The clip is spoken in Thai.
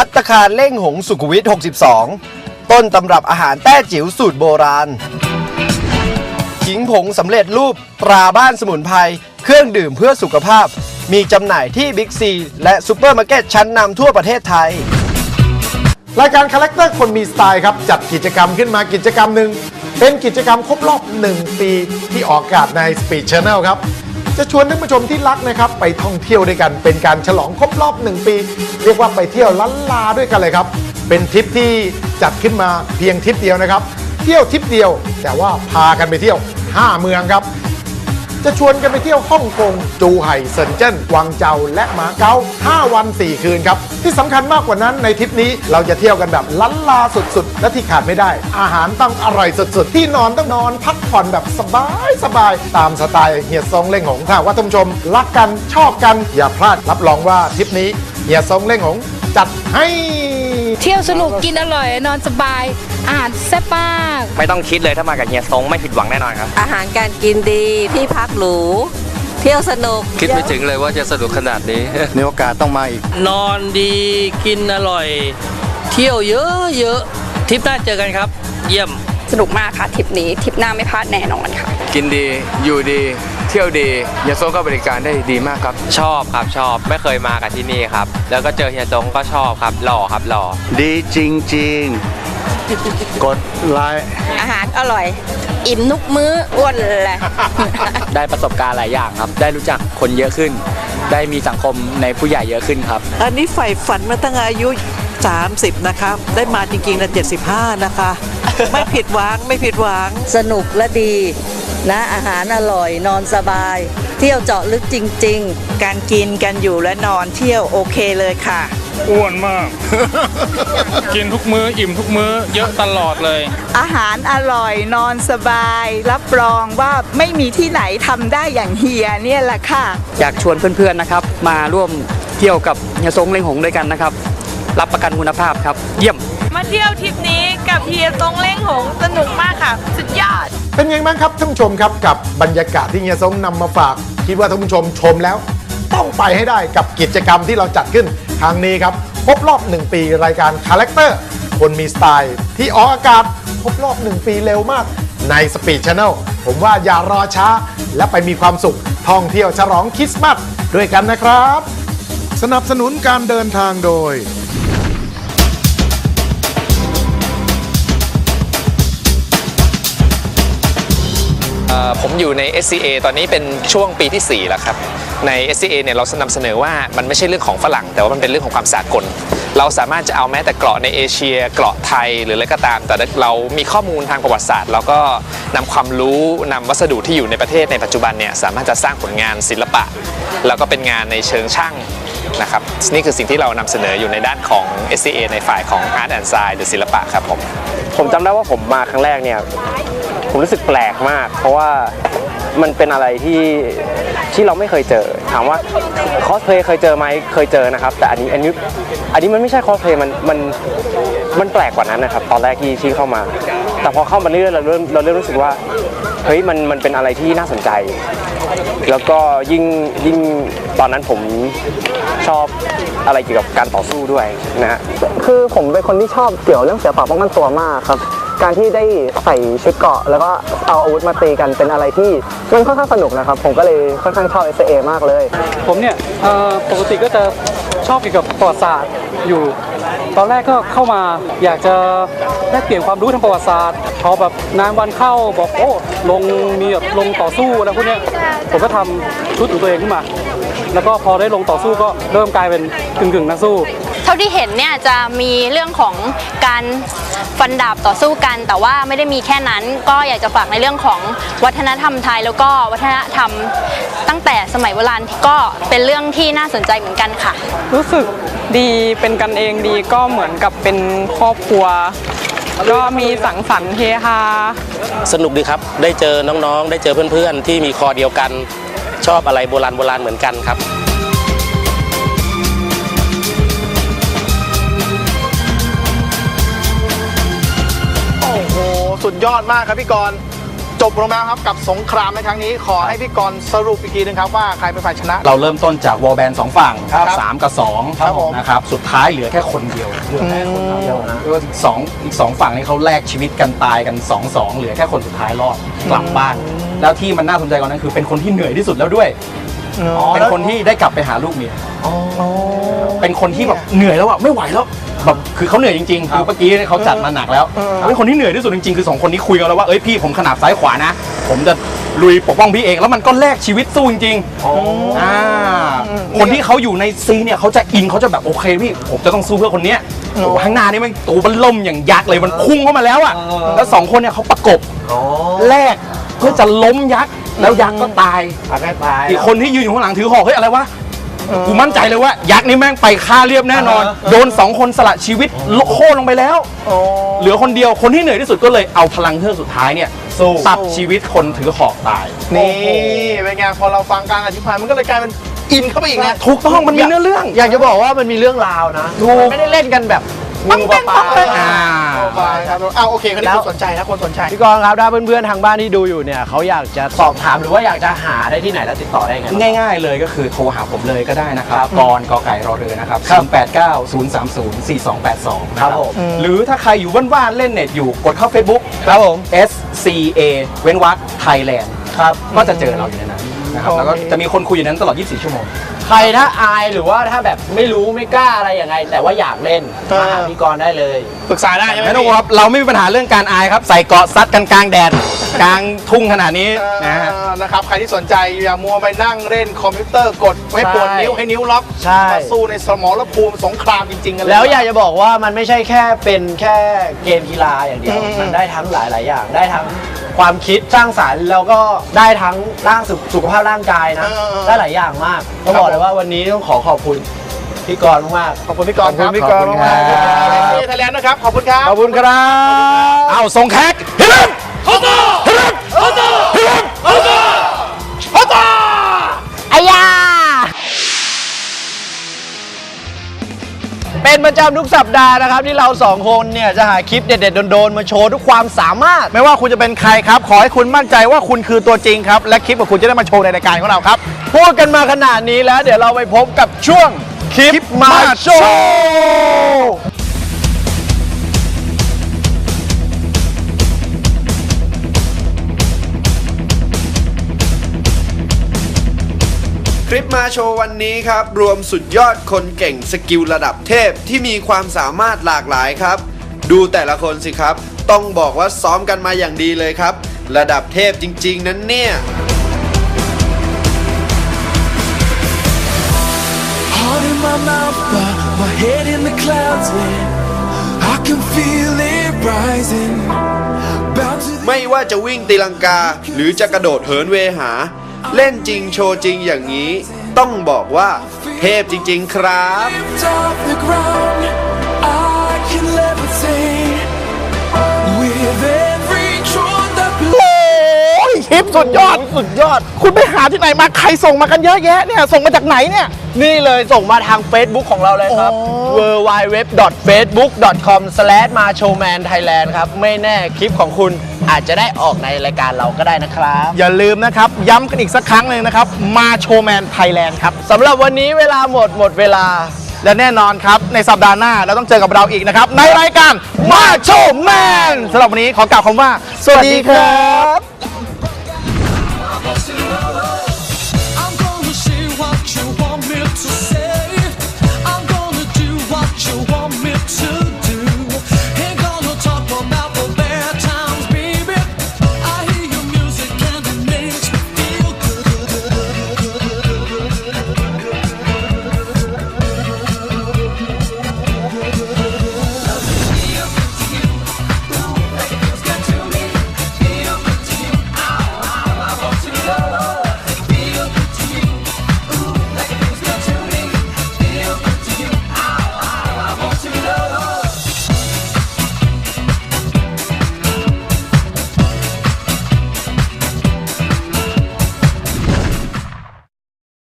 พัตตาคารเล่งหงสุขุวิท 62 ต้นตำรับอาหารแต้จิ๋วสูตรโบราณขิงผงสำเร็จรูปตราบ้านสมุนไพรเครื่องดื่มเพื่อสุขภาพ มีจำหน่ายที่บิ๊กซี และซูเปอร์มาร์เก็ตชั้นนำทั่วประเทศไทย รายการคาแรคเตอร์คนมีสไตล์ครับ จัดกิจกรรมขึ้นมากิจกรรมหนึ่งเป็นกิจกรรมครบรอบ 1 ปีที่ออกอากาศใน Speed Channel ครับ จะชวนท่านผู้ชมที่รักนะครับ ไปท่องเที่ยวด้วยกันเป็นการฉลองครบรอบ 1 ปี เรียกว่าไปเที่ยวล้านลาด้วยกันเลยครับ เป็นทริปที่จัดขึ้นมาเพียงทริปเดียวนะครับ เที่ยวทริปเดียว แต่ว่าพากันไปเที่ยว 5 เมืองครับ จะชวนกันไปเที่ยวฮ่องกง จูไห่เซินเจิ้นกวางเจาและหมาเก๊า5 วัน 4 คืนครับ ที่สำคัญมากกว่านั้นในทริปนี้เราจะเที่ยวกันแบบล้านลาสุดๆ และที่ขาดไม่ได้ อาหารต้องอร่อยสุดๆ ที่นอนต้องนอนพักผ่อนแบบสบายสบายๆตามสไตล์เฮียซงเล่งหงถ้าว่าท่านผู้ชม รักกันชอบกันอย่าพลาดรับรองว่าทริปนี้เฮียซงเล่งหงจัดให้ ที่ยวสนุกกินอร่อยนอนสบาย อาหารแซ่บมากไม่ต้องคิดเลยถ้ามากับเฮียซงไม่ผิดหวังแน่นอนครับ อาหารการกินดีที่พักหรูเที่ยวสนุกคิดไม่ถึงเลยว่าจะสนุกขนาดนี้ มีโอกาสต้องมาอีก นอนดีกินอร่อย เที่ยวเยอะเยอะทริปหน้าเจอกันครับ เยี่ยม สนุกมากค่ะทริปนี้ทริปหน้าไม่พลาดแน่นอนค่ะ กินดีอยู่ดีเที่ยวดียาโซก็บริการได้ดีมากครับ ชอบครับชอบไม่เคยมากับที่นี่ครับ แล้วก็เจอเฮียซงก็ชอบครับหล่อครับหล่อดีจริง ๆ กดไลค์อาหารอร่อย อิ่มนุกมื้ออ้วนเลยได้ประสบการณ์หลายอย่างครับ ได้รู้จักคนเยอะขึ้น ได้มีสังคมในผู้ใหญ่เยอะขึ้นครับ อันนี้ใฝ่ฝันมาตั้งอายุ 30 นะครับได้มาจริงๆนะ75 นะคะ ไม่ผิดหวังไม่ผิดหวัง สนุกและดี นะอาหารอร่อยนอนสบาย เที่ยวเจาะลึกจริง ๆ การกินกันอยู่และนอนเที่ยวโอเคเลยค่ะ อ้วนมาก กินทุกมื้ออิ่มทุกมื้อเยอะตลอดเลย อาหารอร่อยนอนสบาย รับรองว่าไม่มีที่ไหนทำได้อย่างเฮียเนี่ยแหละค่ะ อยากชวนเพื่อนๆนะครับ มาร่วมเที่ยวกับเฮียซงเล้งหงด้วยกันนะครับ รับประกันคุณภาพครับ เยี่ยมมา เที่ยวทริปนี้กับเฮียตรงเล้งหงสนุกมากค่ะ สุดยอด เป็นไงบ้างครับท่านผู้ชมครับกับบรรยากาศที่เฮียซงนำมาฝาก คิดว่าท่านผู้ชมชมแล้ว ต้องไปให้ได้กับกิจกรรมที่เราจัดขึ้นครั้งนี้ครับครบรอบ 1 ปีรายการคาแรคเตอร์คนมีสไตล์ ที่ออกอากาศครบรอบ 1 ปีเร็วมากในสปีดช n แนลผมว่าอย่ารอช้า และไปมีความสุขท่องเที่ยวฉลองคริสต์มาสด้วยกันนะครับ สนับสนุนการเดินทางโดย ผมอยู่ใน SCA ตอนนี้เป็นช่วงปีที่ 4 แล้วครับ ใน SCA เนี่ยเรานำเสนอว่ามันไม่ใช่เรื่องของฝรั่ง แต่ว่ามันเป็นเรื่องของความสากล เราสามารถจะเอาแม้แต่เกราะในเอเชีย เกราะไทยหรืออะไรก็ตาม แต่เรามีข้อมูลทางประวัติศาสตร์เราก็นำความรู้นำวัสดุที่อยู่ในประเทศในปัจจุบันเนี่ยสามารถจะสร้างผลงานศิลปะ แล้วก็เป็นงานในเชิงช่าง นะครับนี่คือสิ่งที่เรานำเสนออยู่ในด้านของ SCA ในฝ่ายของ Art and Science หรือศิลปะครับผมผมจำได้ว่าผมมาครั้งแรกเนี่ยผมรู้สึกแปลกมาก เพราะว่ามันเป็นอะไรที่ที่เราไม่เคยเจอ ถามว่าคอสเพลย์เคยเจอไหมเคยเจอนะครับ แต่อันนี้อันนี้อันนี้มันไม่ใช่คอสเพลย์มันมันมันแปลกกว่านั้นนะครับ ตอนแรกที่ที่เข้ามา แต่พอเข้ามาเรื่อยเราเริ่มเราเริ่มรู้สึกว่า เฮ้ยมันมันเป็นอะไรที่น่าสนใจ แล้วก็ยิ่งยิ่งตอนนั้นผมชอบอะไรเกี่ยวกับการต่อสู้ด้วยนะฮะคือผมเป็นคนที่ชอบเกี่ยวเรื่องศิลปะป้องกันตัวมากครับ การที่ได้ใส่ชุดเกราะแล้วก็เอาอาวุธมาตีกันเป็นอะไรที่มันค่อนข้างสนุกนะครับ ผมก็เลยค่อนข้างชอบ s อ a มากเลย ผมเนี่ยเอ่อปกติก็จะ ชอบเกี่ยวกับประวัติศาสตร์อยู่ ตอนแรกก็เข้ามาอยากจะแลกเปลี่ยนความรู้ทางประวัติศาสตร์พอแบบนานวันเข้าบอกโอ้ลงมีแบบลงต่อสู้อะไรพวกเนี้ยผมก็ทำชุดของตัวเองขึ้นมา แล้วก็พอได้ลงต่อสู้ก็เริ่มกลายเป็นกึ่งกึ่งๆนักสู้ เท่าที่เห็นเนี่ยจะมีเรื่องของการ ฟันดาบต่อสู้กัน แต่ว่าไม่ได้มีแค่นั้น ก็อยากจะฝากในเรื่องของวัฒนธรรมไทย แล้วก็วัฒนธรรมตั้งแต่สมัยโบราณก็เป็นเรื่องที่น่าสนใจเหมือนกันค่ะ รู้สึกดีเป็นกันเองดีก็เหมือนกับเป็นครอบครัว ก็มีสังสรรค์เฮฮาสนุกดีครับ ได้เจอน้องๆ ได้เจอเพื่อนๆ ที่มีคอเดียวกัน ชอบอะไรโบราณโบราณเหมือนกันครับ สุดยอดมากครับพี่กรณ์จบลงแล้วครับกับสงครามในครั้งนี้ ขอให้พี่กรณ์สรุปอีกทีหนึงครับว่าใครเป็นฝ่ายชนะ เราเริ่มต้นจากวอลแบนสองฝั่งครับสามกับสองครับผม นะครับสุดท้ายเหลือแค่คนเดียวเหลือแค่คนเดียวนะสองอีกสองฝั่งนี้เขาแลกชีวิตกันตายกันสองสองเหลือแค่คนสุดท้ายรอดกลับบ้าน แล้วที่มันน่าสนใจกว่านั้นคือเป็นคนที่เหนื่อยที่สุดแล้วด้วย เป็นคนที่ได้กลับไปหาลูกเมีย เป็นคนที่แบบเหนื่อยแล้วอะไม่ไหวแล้ว แบบคือเขาเหนื่อยจริงๆคือเมื่อกี้เขาจัดมาหนักแล้วเป็นคนที่เหนื่อยที่สุดจริงๆคือสองคนนี้คุยกันแล้วว่าเอ้ยพี่ผมขนาบซ้ายขวานะ ผมจะลุยปกป้องพี่เองแล้วมันก็แลกชีวิตสู้จริงๆอ่าคนที่เขาอยู่ในซีนเนี่ยเขาจะอินเขาจะแบบโอเคพี่ผมจะต้องสู้เพื่อคนเนี้ยโอ้โหข้างหน้านี่มันตัวมันล่มอย่างยักษ์เลยมันพุ่งเข้ามาแล้วอะแล้วสองคนเนี่ยเขาประกบแลกเพื่อจะล้มยักษ์แล้วยักษ์ก็ตายตายอีกคนที่ยืนอยู่ข้างหลังถือหอกเฮ้ยอะไรวะ กูมั่นใจเลยว่า ยักษ์นี่แม่งไปฆ่าเรียบแน่นอนโดนสองคนสละชีวิตโค่นลงไปแล้วเหลือคนเดียวคนที่เหนื่อยที่สุดก็เลยเอาพลังเฮือกสุดท้ายเนี่ยตัดชีวิตคนถือหอกตาย นี่เป็นไงพอเราฟังการอธิบายมันก็เลยกลายเป็นอินเข้าไปอีกนะถูกต้องมันมีเนื้อเรื่อง อยากจะบอกว่ามันมีเรื่องราวนะถูก มันไม่ได้เล่นกันแบบปังปังปังอ่า ไปครับเอาโอเคคนนี้คนสนใจนะคนสนใจ พี่กรณ์ครับถ้าเพื่อนๆทางบ้านที่ดูอยู่เนี่ยเขาอยากจะสอบถามหรือว่าอยากจะหาได้ที่ไหนแล้วติดต่อได้ไง ง่ายๆเลยก็คือโทรหาผมเลยก็ได้นะครับ กรกอไก่รอเรือนะครับครับ089 030 4282นะคครัรับบผมหรือถ้าใครอยู่ว่านๆเล่นเน็ตอยู่กดเข้า Facebook ครับผม SCA เว้นวรรคไทยแลนด์ครับก็จะเจอเราอยู่ในนั้น นะครับแล้วก็จะมีคนคุยอยู่ในนั้นตลอด 24 ชั่วโมง ใครถ้าอายหรือว่าถ้าแบบไม่รู้ไม่กล้าอะไรยังไง แต่ว่าอยากเล่นมาหาพี่กรณ์ได้เลยปรึกษาได้ใช่ไหมไม่ต้องกลัวครับเราไม่มีปัญหาเรื่องการอายครับ ใส่เกราะซัดกันกลางแดดกลางทุ่งขนาดนี้นะฮะเออนะครับ ใครที่สนใจอย่ามัวไปนั่งเล่นคอมพิวเตอร์กดให้ปวดนิ้วให้นิ้วล็อกใช่ มาสู้ในสมรภูมิสงครามจริงๆกันเลยแล้วอยากจะบอกว่ามันไม่ใช่แค่เป็นแค่เกมกีฬาอย่างเดียวอืมมันได้ทั้งหลาย ๆ อย่างได้ทั้ง ความคิดสร้างสรรค์แล้วก็ได้ทั้งร่างสุขสุขภาพร่างกายนะได้หลายอย่างมากต้องบอกเลยว่าวันนี้ต้องขอขอบคุณพี่กรณ์มากขอบคุณพี่กรณ์ครับขอบคุณพี่กรณ์มากๆขอบคุณพี่ไทยแลนด์นะครับ ขอบคุณครับ ขอบคุณครับ เอาส่งแขกเฮ้ยอ เป็นประจำทุกสัปดาห์นะครับ ที่เราสองคนเนี่ยจะหาคลิปเด็ดๆโดนๆมาโชว์ทุกความสามารถ ไม่ว่าคุณจะเป็นใครครับ ขอให้คุณมั่นใจว่าคุณคือตัวจริงครับ และคลิปของคุณจะได้มาโชว์ในรายการของเราครับ พูดกันมาขนาดนี้แล้ว เดี๋ยวเราไปพบกับช่วงคลิปมาโชว์ คลิปมาโชว์วันนี้ครับ รวมสุดยอดคนเก่งสกิลระดับเทพที่มีความสามารถหลากหลายครับ ดูแต่ละคนสิครับ ต้องบอกว่าซ้อมกันมาอย่างดีเลยครับ ระดับเทพจริง ๆ นั้นเนี่ย Heart in my mouth, but my head in the clouds, yeah. I can feel it rising. Bound to the ไม่ว่าจะวิ่งตีลังกา หรือจะกระโดดเหินเวหา เล่นจริงโชว์จริงอย่างนี้ ต้องบอกว่าเทพจริง ๆ ครับ อ้ยคลิปสุดยอด สุดยอด คุณไปหาที่ไหนมาใครส่งมากันเยอะแยะเนี่ย ส่งมาจากไหนเนี่ย นี่เลยส่งมาทาง Facebook ของเราเลยครับ w w w f a c e b o o k c o m m a c h o m a n t h a i l a n d ครับ ไม่แน่คลิปของคุณอาจจะได้ออกในรายการเราก็ได้นะครับ อย่าลืมนะครับ ย้ำกันอีกสักครั้งหนึ่งนะครับมาโชว์แมนไทยแลนด์ครับสำหรับวันนี้เวลาหมดหมดเวลา และแน่นอนครับ ในสัปดาห์หน้าเราต้องเจอกับเราอีกนะครับ ในรายการมาโชว์แมนสำหรับวันนี้ขอกล่าวคำว่า สวัสดีครับ